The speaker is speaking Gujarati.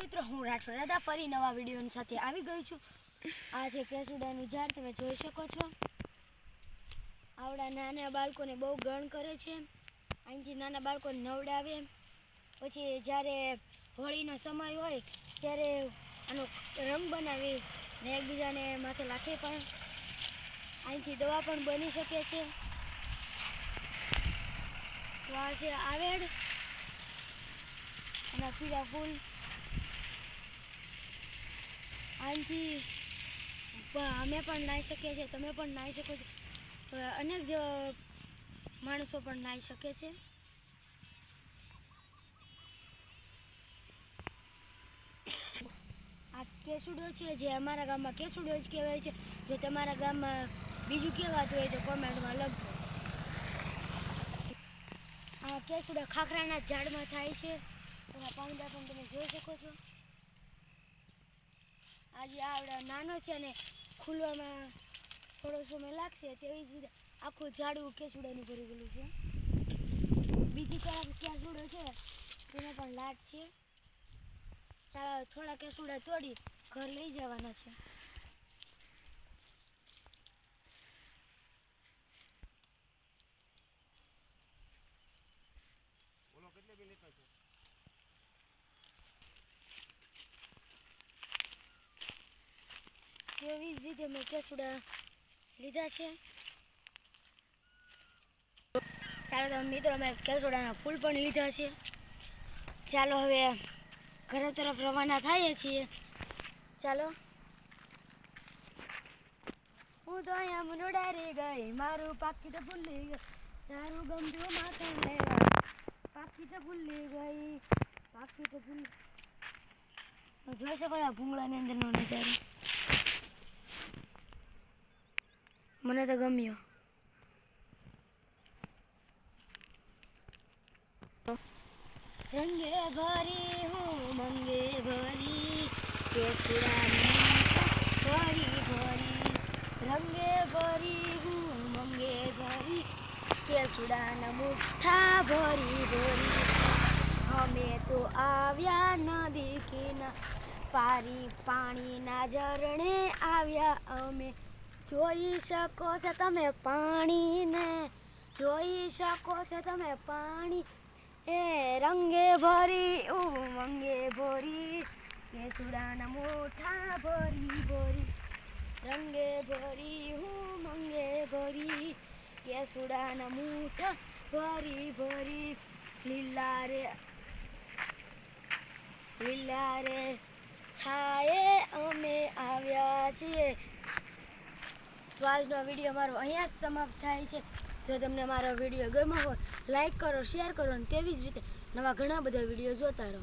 મિત્રો, હું રાઠોડ દાદા ફરી નવા વિડીયોની સાથે આવી ગઈ છું. આ છે કેસુડાનું ઝાડ તમે જોઈ શકો છો. આવડા નાના બાળકોને બહુ ગણ કરે છે. અહીંથી નાના બાળકોને નવડાવે. પછી જ્યારે હોળીનો સમય હોય, ત્યારે આનો રંગ બનાવી ને એકબીજાને માથે લાખે પણ. અહીંથી દવા પણ બની શકે છે. તો આ છે આવેડ આ પીળા ફૂલ આનાથી અમે પણ નાહી શકીએ છીએ, તમે પણ નાહી શકો છો. અનેક માણસો પણ નાહી શકે છે. આ કેસુડો છે જે અમારા ગામમાં, કેસુડો જ કહેવાય છે. જો તમારા ગામમાં બીજું કહેવાતું હોય તો કોમેન્ટમાં લખજો. આ કેસુડા ખાખરાના ઝાડમાં થાય છે. એના પાંદડા પણ તમે જોઈ શકો છો. આજે આવડા નાનો છે અને ખુલવામાં થોડો સમય લાગશે તેવી જ રીતે આખું ઝાડવું કેસુડાનું ભરી ગયેલું છે. બીજી કયા કેસુડો છે તેને પણ લાટ છે. ચાલો થોડા કેસુડા તોડી ઘર લઈ જવાના છે? તેવી જ રીતે મેં કેસુડા લીધા છે. ચાલો તો મિત્રો, મેં કેસુડાના ફૂલ પણ લીધા છે. ચાલો હવે ઘર તરફ રવાના થઈએ છીએ. ચાલો. હું તો અહીંયા મુનોડારી ગઈ, મારું પાકી તો ભૂલી ગઈ. તારું ગમતું માથે પાકી તો ભૂલી ગઈ, પાકી તો ભૂલી જોઈ શકો આ ભૂંગળાની અંદરનો નજારો. મને તો ગમ્યો. રંગે ભરી હું, મંગે ભરી કેસુડાની ભરી ભરી. રંગે ભરી હું, મંગે ભરી, કેસુડાના મુઠ્ઠા ભરી ભરી. અમે તો આવ્યા નદી કિના પારી પાણીના ઝરણે આવ્યા અમે. જોઈ શકો છો તમે પાણીને, જોઈ શકો છો તમે પાણી. એ રંગે ભરી ઉમંગે ભરી કે સુરાના મોઠા ભરી ભરી. રંગે ભરી ઉમંગે ભરી કે સુડાના મોઠા ભરી ભરી. લીલા રે લીલા રે છાયે અમે આવ્યા છીએ તો આજનો વીડિયો મારો અહીંયા જ સમાપ્ત થાય છે. જો તમને મારો વીડિયો ગમ્યો હોય લાઈક કરો શેર કરો અને તેવી જ રીતે નવા ઘણા બધા વીડિયો જોતા રહો.